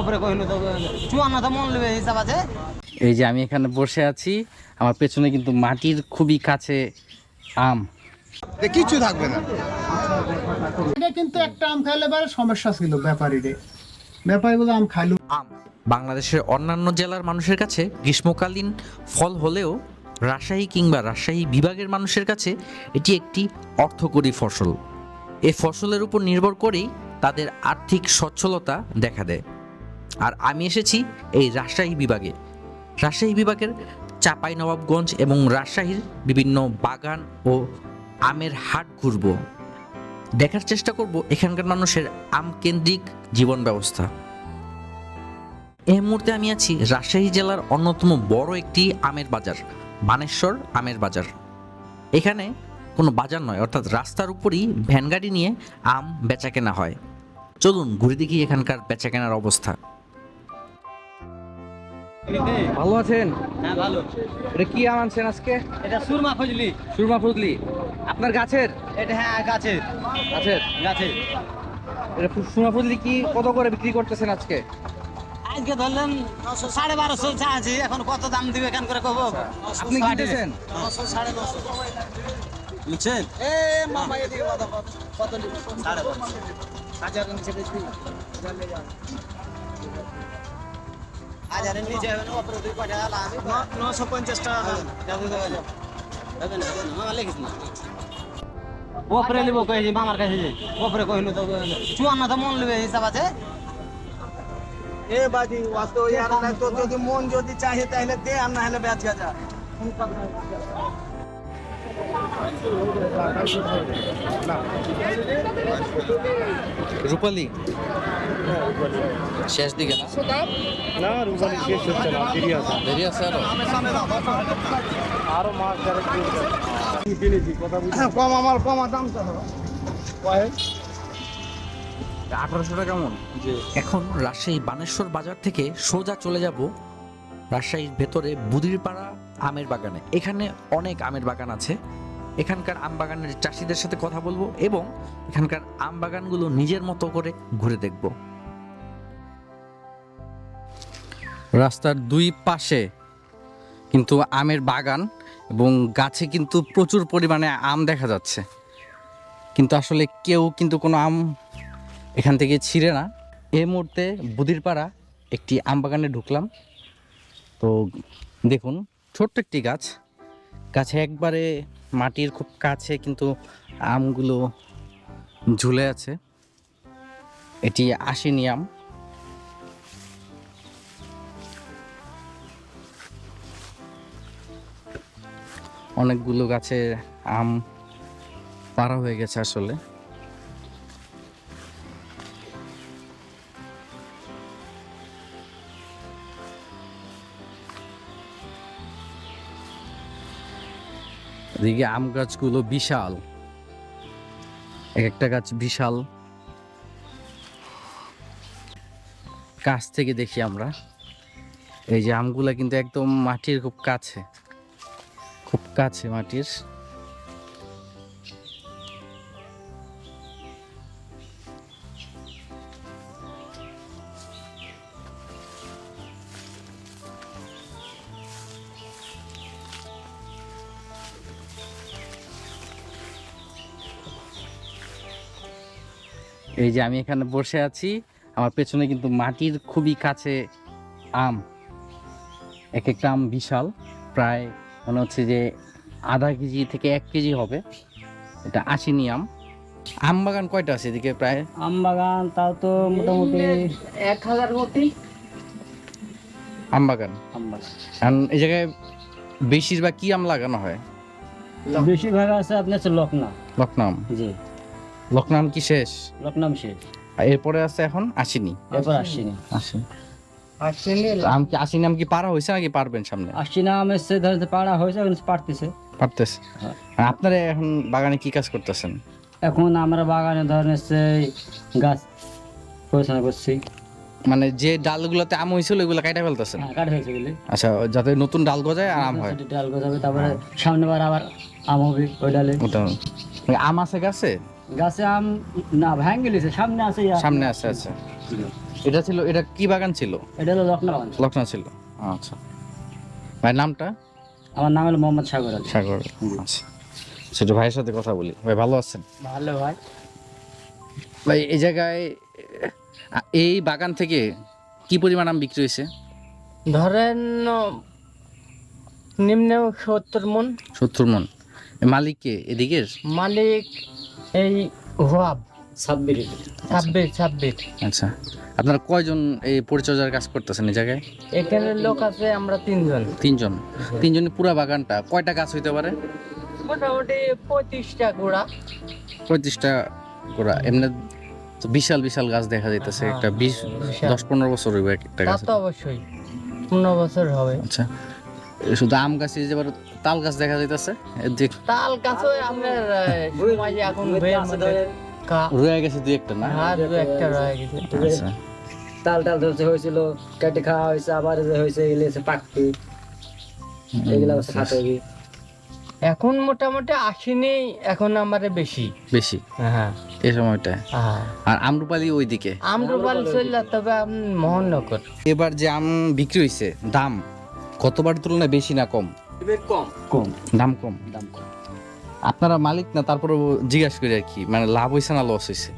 ওপরে কহিল তো চুয়ান্ন তো মন নেবে হিসাব আছে? এই যে আমি এখানে বসে আছি আমার পেছনে কিন্তু মাটির খুবই কাছে আম। কিছু থাকবে না। এটা কিন্তু একটা আম খাইলে সমস্যা ছিল ব্যাপারীরে ব্যাপারী বলে আম খাইলো। আম বাংলাদেশের অন্যান্য জেলার মানুষের কাছে গ্রীষ্মকালীন ফল হলেও রাজশাহী কিংবা রাজশাহী বিভাগের মানুষের কাছে এটি একটি অর্থকরী ফসল। এই ফসলের উপর নির্ভর করেই তাদের আর্থিক সচ্ছলতা দেখা দেয়। আর আমি এসেছি এই রাজশাহী বিভাগে। রাজশাহী বিভাগের চাপাই নবাবগঞ্জ এবং রাজশাহীর বিভিন্ন বাগান ও আমের হাট ঘুরব। দেখার চেষ্টা করব এখানকার মানুষের আম কেন্দ্রিক জীবন ব্যবস্থা। এই মুহূর্তে আমি আছি রাজশাহী জেলার অন্যতম বড় একটি আমের বাজার, বানেশ্বর আমের বাজার। এখানে কোনো বাজার নয়, অর্থাৎ রাস্তার উপরই ভ্যান গাড়ি নিয়ে আম বেচা কেনা হয়। চলুন ঘুরে দেখি এখানকার বেচা কেনার অবস্থা। ভালো আছেন? হ্যাঁ ভালো। এটা কি আম আনছেন আজকে? এটা সুরমা খুঁজলি সুরমা ফজলি। আপনার গাছের? এটা হ্যাঁ গাছের। গাছের? গাছের। এটা ফু- সুরমা ফজলি কি কত করে বিক্রি করতেছেন আজকে? আজকে ধরলেন সাড়ে বারোশো চা আছে এখন কত দাম দিবে এখান করে কব? আপনি কিনতেছেন নশো সাড়ে নশো বুঝছেন? এ মামা এদিকে কত কত সাড়ে বারোশো হাজারের নিচে বেশি। নশো পঞ্চাশ টাকা ওপরে নিবো কয়েছি মামার কাছে যে ওপরে কহিল তো চুয়ান্ন তো মন নেবে হিসাব আছে এ বাজি ওয়াস্তো তো যদি মন যদি চাহে তাহলে দে আর না হলে বেচ যা রূপালি শেষ দিকে না? দেরি আছে। আরও? কম আমার কম দাম তো আঠারোশো টাকা কেমন? এখন রাজশাহী বানেশ্বর বাজার থেকে সোজা চলে যাব রাজশাহীর ভেতরে বুদিরপাড়া আমের বাগানে। এখানে অনেক আমের বাগান আছে। এখানকার আম বাগানের চাষিদের সাথে কথা বলব এবং এখানকার আম বাগানগুলো নিজের মতো করে ঘুরে দেখব। রাস্তার দুই পাশে কিন্তু আমের বাগান এবং গাছে কিন্তু প্রচুর পরিমাণে আম দেখা যাচ্ছে। কিন্তু আসলে কেউ কিন্তু কোনো আম এখান থেকে ছিঁড়ে না। এই মুহূর্তে বুদিরপাড়া একটি আম বাগানে ঢুকলাম। তো দেখুন, ছোট্ট একটি গাছ। গাছে একবারে মাটির খুব কাছে কিন্তু আমগুলো ঝুলে আছে। এটি আশিনি আম। অনেকগুলো গাছে আম পাড়া হয়ে গেছে আসলে। এদিকে আম গাছগুলো বিশাল। এক একটা গাছ বিশাল। কাছ থেকে দেখি আমরা। এই যে আমগুলা কিন্তু একদম মাটির খুব কাছে। খুব কাছে মাটির। এই যে আমি এখানে বসে আছি, আমার পেছনে কিন্তু মাটির খুবই কাছে আম। এক একটা আম বিশাল, প্রায় মনে হচ্ছে যে আধা কেজি থেকে এক কেজি হবে। এটা আশিনি আম। আম বাগান কয়টা আছে এদিকে প্রায়? আম বাগান তাও তো মোটামুটি এক হাজার কোটি আম বাগান? আম বাগান। কারণ এই জায়গায় বেশিরভাগ কি আম লাগানো হয়? বেশিরভাগ আছে আপনার হচ্ছে লকনা। লকনাম? জি। লকনাম কি শেষ? লকনাম শেষ। আর এরপরে আছে এখন আশিনি। এরপর আসছিনি আশিনি। আম কি কি পারা হয়েছে নাকি পারবেন সামনে? হয়েছে এখন পারতেছে। পারতেছে। হ্যাঁ। আপনারা এখন বাগানে কি কাজ করতেছেন? এখন আমরা বাগানে ধরেন এসছে গাছ পরিচালনা করছি। মানে যে ডাল ডালগুলোতে আম হয়েছিল ওইগুলো কাটা ফেলতেছেন? হ্যাঁ হয়েছে আচ্ছা যাতে নতুন ডাল গজায় আর আম হয়। ডাল গজাবে তারপরে সামনে বার আবার আম হবে ওই ডালে। আম আছে গাছে? গাছে আম না ভাঙ গেলিছে সামনে আছে সামনে আছে আচ্ছা। এটা ছিল এটা কি বাগান ছিল? এটা হলো লখনৌ লক্ষণা ছিল। আচ্ছা। ভাই নামটা? আমার নাম হলো মোহাম্মদ সাগর আলী। সাগর আচ্ছা। সেটা ভাইয়ের সাথে কথা বলি। ভাই ভালো আছেন? ভালো ভাই। ভাই এই জায়গায় এই বাগান থেকে কি পরিমাণ আম বিক্রি হয়েছে? ধরেন নিম্নে সত্তর মন। সত্তর মন। এ মালিককে এদিকের? মালিক এই হোয়াব। ছাব্বিশ ছাব্বিশ ছাব্বিশ আচ্ছা। আপনারা কয়জন এই পরিচর্যার কাজ করতেছেন এই জায়গায়? এখানে লোক আছে আমরা তিনজন। তিনজন। তিনজনের পুরা বাগানটা কয়টা গাছ হইতে পারে? মোটামুটি পঁয়ত্রিশটা গোড়া। পঁয়ত্রিশটা গোড়া। এমনি তো বিশাল বিশাল গাছ দেখা যাইতেছে। একটা বিশ দশ পনেরো বছর হইবে একটা গাছ তো অবশ্যই। পনেরো বছর হবে। আচ্ছা। শুধু আম গাছ এই যে তাল গাছ দেখা যাইতেছে? তাল গাছও আপনার এখন রয়ে গেছে। দুই একটা না? হ্যাঁ দু একটা রয়ে গেছে। তাল টাল ধরছে হয়েছিল কেটে খাওয়া হয়েছে আবার হয়েছে ইলেছে পাকতি এগুলা হচ্ছে খাতে এখন মোটামুটি আসেনি এখন আমার বেশি। বেশি? হ্যাঁ। এই সময়টা হ্যাঁ। আর আমরুপালি ওইদিকে? আমরুপাল চললে তবে মোহননগর। এবার যে আম বিক্রি হয়েছে দাম কতবার তুলনায় বেশি না কম? কম। কম। দাম কম। দাম কম। আপনারা মালিক না তারপরে জিজ্ঞাসা করি আর কি মানে লাভ হয়েছে না লস হয়েছে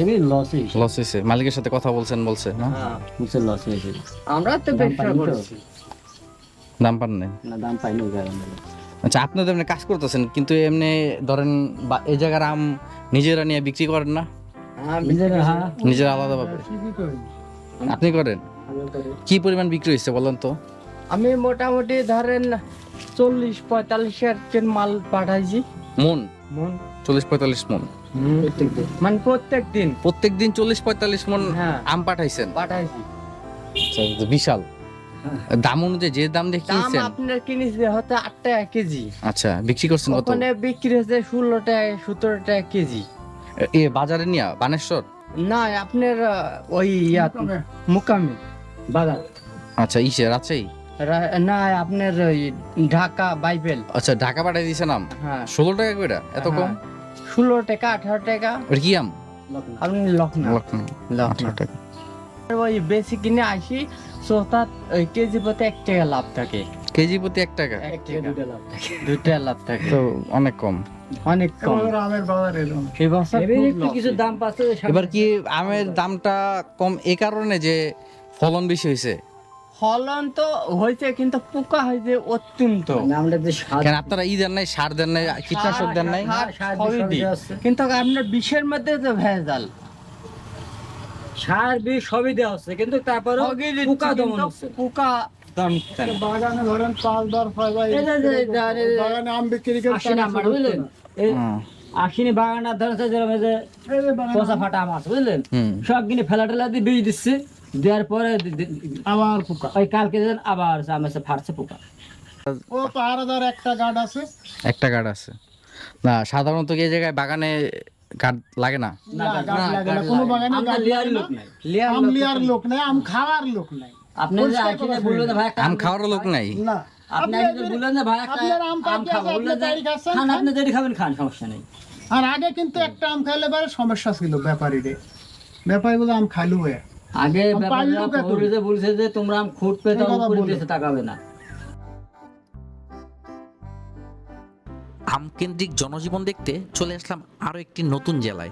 এমনি লস হয়েছে মালিকের সাথে কথা বলছেন বলছে না? লস হয়েছে আমরা তো দাম ব্যবসা করছি। দাম পান নাই? না দাম আচ্ছা আপনাদের এমনি কাজ করতেছেন কিন্তু এমনি ধরেন বা এই জায়গার আম নিজেরা নিয়ে বিক্রি করেন না? নিজের হ্যাঁ। নিজেরা আলাদাভাবে? আপনি করেন? কি পরিমাণ বিক্রি হয়েছে বলেন তো? আমি মোটামুটি ধরেন চল্লিশ পঁয়তাল্লিশ কেন মাল পাঠাইছি। মন? মন। চল্লিশ পঁয়তাল্লিশ মন। মানে প্রত্যেক দিন। প্রত্যেক দিন চল্লিশ পঁয়তাল্লিশ মন হ্যাঁ। আম পাঠাইছেন? পাঠাইছি। আচ্ছা, বিশাল। দাম অনুযায়ী যে দাম দিয়ে দাম কিনছেন? আপনার কিনেছি হয়তো আট টাকা কেজি। আচ্ছা বিক্রি করছেন কত? ওখানে বিক্রি হচ্ছে ষোলো টাকা সতেরো টাকা কেজি। এ বাজারে নিয়া? বানেশ্বর? না আপনার ওই ইয়াত মুকামে বাগান আচ্ছা ইসে রাজশাহী? না আপনার ওই ঢাকা বাইবেল। আচ্ছা ঢাকা পাঠাই দিয়েছে নাম? হ্যাঁ। ষোলো টাকা করে এত কম? ষোলো টাকা আঠারো টাকা। কি আম? আপনি লখনৌ লখনৌ লখনৌ টাকা। ওই বেশি কিনে আসি ওই কেজি প্রতি এক টাকা লাভ থাকে। কেজি প্রতি এক টাকা? দুটো লাভ থাকে দুই টাকা লাভ থাকে। তো অনেক কম। অনেক কম। আমের বাজার এরকম এবার একটু কিছু দাম পাচ্ছে এবার কি আমের দামটা কম এই কারণে যে ফলন বেশি হয়েছে? ফলন তো হয়েছে কিন্তু পোকা হয়েছে অত্যন্ত। আমরা যে স্বাদ কেন আপনারা ই দেন নাই সার দেন নাই কীটনাশক দেন নাই? সার সার সবই দিই। কিন্তু আপনার বিষের মধ্যে তো ভেজাল। সার বীজ সবই দেওয়া হচ্ছে কিন্তু তারপরে পোকা দমন হচ্ছে। পোকা বাগানে ধরেন পাঁচ ছয় বাগানে আম বিক্রি করে বুঝলেন। আশিনি ধরেছে যেরকম পচা ফাটা আম আছে বুঝলেন? সব কিনে ফেলা টেলা দিয়ে বীজ দিচ্ছে। দেওয়ার পরে আবার পোকা। ওই কালকে আবার ফাটছে পোকা। ও পাহারাদার একটা গার্ড আছে। একটা গাছ আছে। না সাধারণত এই জায়গায় বাগানে গাছ লাগে না? না গার্ড লাগে না। কোনো বাগানে গার্ড লিয়ার লোক নাই আম লোক লিয়ার লোক নাই আম খাওয়ার লোক নাই। আপনি যে বললেন ভাই আম খাওয়ার লোক নাই? না। আপনি বললেন ভাই একটা আম খাব। বললেন খান খান। আপনি যেটি খাবেন খান সমস্যা নেই। আর আগে কিন্তু একটা আম খাইলে পরে সমস্যা ছিল ব্যাপারীদের। ব্যাপারী বলে আম খাইলো হয়ে আগে বলছে যে তোমরা আম খুঁট পেয়ে উপরে। তাকাবে না। আমকেন্দ্রিক জনজীবন দেখতে চলে আসলাম আরও একটি নতুন জেলায়।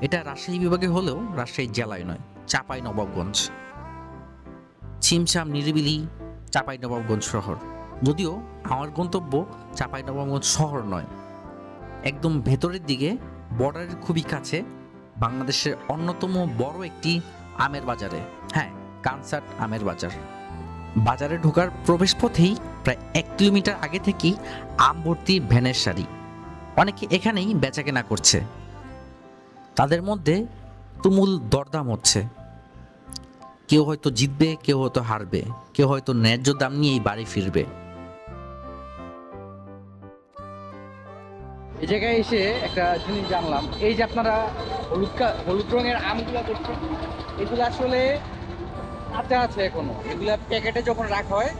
এটা রাজশাহী বিভাগে হলেও রাজশাহী জেলায় নয় চাপাই নবাবগঞ্জ ছিমছাম নিরিবিলি চাপাই নবাবগঞ্জ শহর। যদিও আমার গন্তব্য চাপাই নবাবগঞ্জ শহর নয়। একদম ভেতরের দিকে বর্ডারের খুবই কাছে বাংলাদেশের অন্যতম বড় একটি আমের বাজারে। হ্যাঁ কানসার্ট আমের বাজার। বাজারে ঢোকার প্রবেশপথেই প্রায় এক কিলোমিটার আগে থেকেই আম ভর্তি ভ্যানের সারি। অনেকে এখানেই বেচাকেনা করছে। তাদের মধ্যে তুমুল দরদাম হচ্ছে। কেউ হয়তো জিতবে, কেউ হয়তো হারবে। কেউ হয়তো ন্যায্য দাম নিয়েই বাড়ি ফিরবে। এই জায়গায় এসে একটা জিনিস জানলাম। এই যে আপনারা হলুদ হলুদ রঙের আমগুলো দেখছেন এগুলো আসলে কাঁচা আছে এখনও। এগুলা প্যাকেটে যখন রাখা হয়,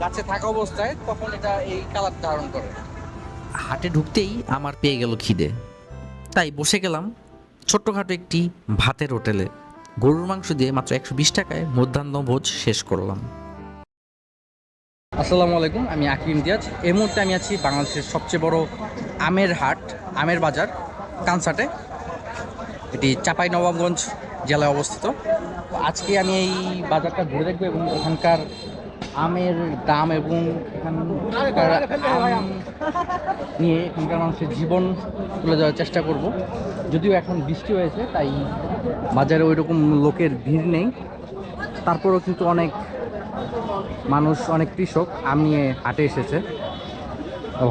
গাছে থাকা অবস্থায় তখন এটা এই কালার ধারণ করে। হাটে ঢুকতেই আমার পেয়ে গেল খিদে। তাই বসে গেলাম ছোট্টখাটো একটি ভাতের হোটেলে। গরুর মাংস দিয়ে মাত্র একশো বিশ টাকায় মধ্যাহ্ন ভোজ শেষ করলাম। আসসালামু আলাইকুম, আমি আকিব ইমতিয়াজ। এই মুহূর্তে আমি আছি বাংলাদেশের সবচেয়ে বড় আমের হাট, আমের বাজার, কানসাটে। এটি চাপাই নবাবগঞ্জ জেলায় অবস্থিত। আজকে আমি এই বাজারটা ঘুরে দেখব এবং এখানকার আমের দাম এবং এখানকার নিয়ে এখানকার মানুষের জীবন তুলে দেওয়ার চেষ্টা করব। যদিও এখন বৃষ্টি হয়েছে, তাই বাজারে ওই রকম লোকের ভিড় নেই। তারপরেও কিন্তু অনেক মানুষ অনেক কৃষক আম নিয়ে হাটে এসেছে।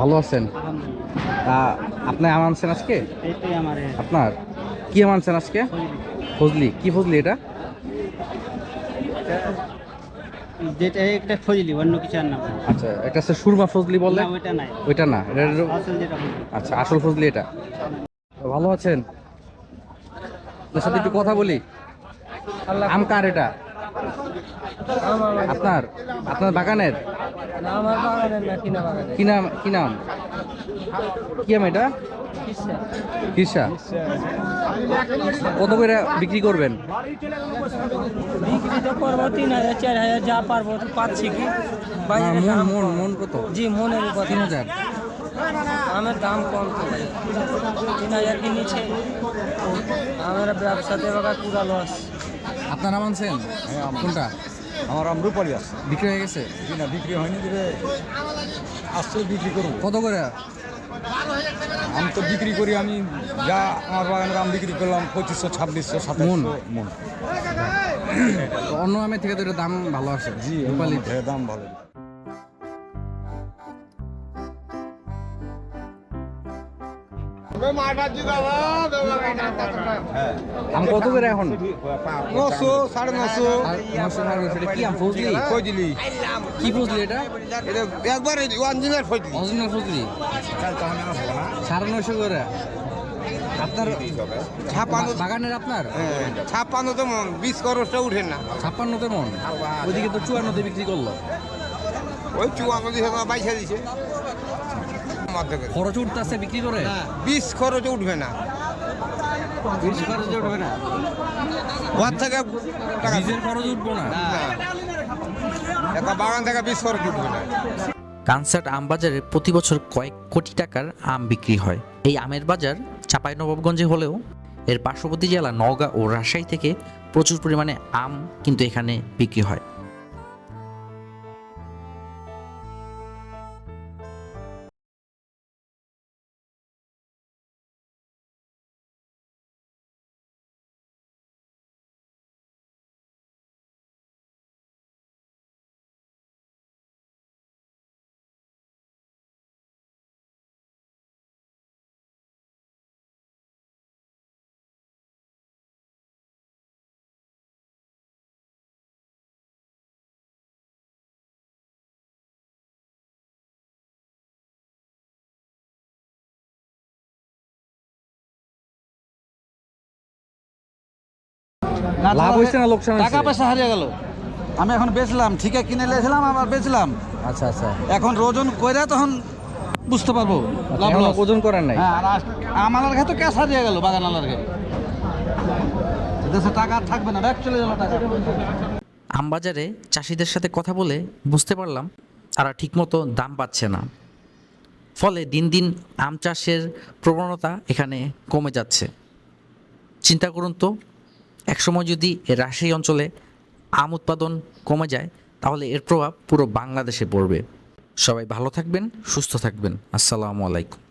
ভালো আছেন? তা আপনি আম আনছেন আজকে? আপনার? কি আম আনছেন আজকে? ফজলি। কি ফজলি এটা? যেটা একটা ফজলি অন্য কিছু আর না। আচ্ছা একটা হচ্ছে সুরমা ফজলি বললে না, ওইটা না এটা আচ্ছা আসল ফজলি এটা। ভালো আছেন? আপনার সাথে একটু কথা বলি। আম কার এটা? আপনার আপনার বাগানের? কি নাম কি নাম? কি আম এটা? কিসা কত করে বিক্রি করবেন? বিক্রি তো করব তিন হাজার চার হাজার যা পারব পাচ্ছি কি? মন মন মন কত? জি মনের উপর। তিন হাজার। আমের দাম কম তো তিন হাজার কি নিচে আমার ব্যবসাতে বাবা পুরা লস আপনার নাম আনছেন? কোনটা? আমার আম রূপালি আছে। বিক্রি হয়ে গেছে? না বিক্রি হয়নি তবে আসছে বিক্রি করুন কত করে? আমি তো বিক্রি করি আমি যা আমার বাগানের আম বিক্রি করলাম পঁচিশশো ছাব্বিশশো মন? সাতাশশো মন। অন্য আমের থেকে তো এটা দাম ভালো আছে জি রূপালি। দাম ভালো। আম কত করে এখন? নশো সাড়ে নশো। নশো সাড়ে নশো, কি আম ফজলি? ফজলি। কি ফজলি এটা? এটা একবার ফজলি। অরিজিনাল ফজলি? সাড়ে নশো করে। আপনার ছাপান্ন বা- বাগানের আপনার? হ্যাঁ, তো মন বিশ খরচটা উঠে না। ছাপ্পান্নতে মন? ওইদিকে তো চুয়ান্নতে বিক্রি করল। ওই চুয়ান্ন দিছে বাইশে দিছে। খরচ উঠতেছে বিক্রি করে? বিশ খরচ উঠবে না। বিশ খরচ উঠবে না? ওর থেকে বীজের খরচ উঠবো না? না। একটা বাগান থেকে বিশ খরচ উঠবে না। কানসার্ট আম বাজারে প্রতি বছর কয়েক কোটি টাকার আম বিক্রি হয়। এই আমের বাজার চাঁপাইনবাবগঞ্জে হলেও এর পার্শ্ববর্তী জেলা নওগাঁ ও রাজশাহী থেকে প্রচুর পরিমাণে আম কিন্তু এখানে বিক্রি হয়। লাভ হয়েছে না লোকসান টাকা পয়সা হারিয়ে গেল। আমি এখন বেচলাম ঠিকা কিনে নিয়েছিলাম আবার বেচলাম। আচ্ছা আচ্ছা। এখন ওজন কইরা তখন বুঝতে পারব লাভ ওজন করার নাই? আমালার ঘাতে ক্যাশ হারিয়ে গেল বাগান আলার দেশে টাকা থাকবে না ব্যাগ চলে গেল টাকা। আম বাজারে চাষিদের সাথে কথা বলে বুঝতে পারলাম তারা ঠিকমতো দাম পাচ্ছে না। ফলে দিন দিন আম চাষের প্রবণতা এখানে কমে যাচ্ছে। চিন্তা করুন তো একসময় যদি রাজশাহী অঞ্চলে আম উৎপাদন কমে যায়, তাহলে এর প্রভাব পুরো বাংলাদেশে পড়বে। সবাই ভালো থাকবেন, সুস্থ থাকবেন। আসসালামু আলাইকুম।